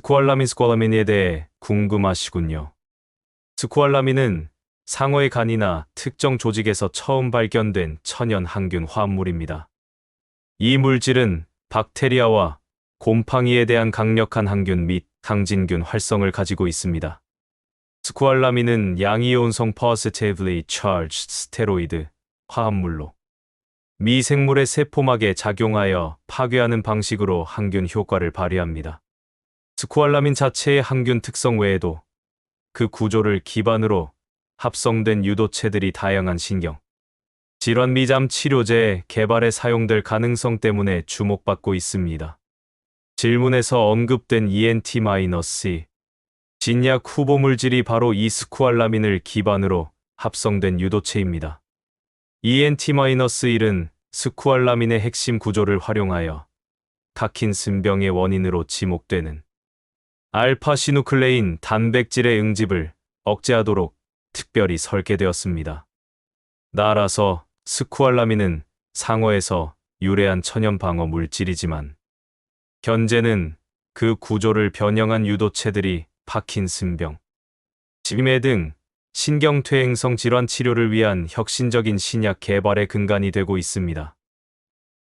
스코알라민 스코알라민에 대해 궁금하시군요. 스코알라민은 상어의 간이나 특정 조직에서 처음 발견된 천연 항균 화합물입니다. 이 물질은 박테리아와 곰팡이에 대한 강력한 항균 및 항진균 활성을 가지고 있습니다. 스코알라민은 양이온성 positively charged 스테로이드 화합물로 미생물의 세포막에 작용하여 파괴하는 방식으로 항균 효과를 발휘합니다. 스코알라민 자체의 항균 특성 외에도 그 구조를 기반으로 합성된 유도체들이 다양한 신경, 질환 미잠 치료제 개발에 사용될 가능성 때문에 주목받고 있습니다. 질문에서 언급된 ENT-, 진약 후보 물질이 바로 이 스코알라민을 기반으로 합성된 유도체입니다. ENT-1은 스코알라민의 핵심 구조를 활용하여 파킨슨병의 원인으로 지목되는 알파시누클레인 단백질의 응집을 억제하도록 특별히 설계되었습니다. 따라서 스쿠알라민은 상어에서 유래한 천연 방어 물질이지만 현재는 그 구조를 변형한 유도체들이 파킨슨병, 치매 등 신경퇴행성 질환 치료를 위한 혁신적인 신약 개발의 근간이 되고 있습니다.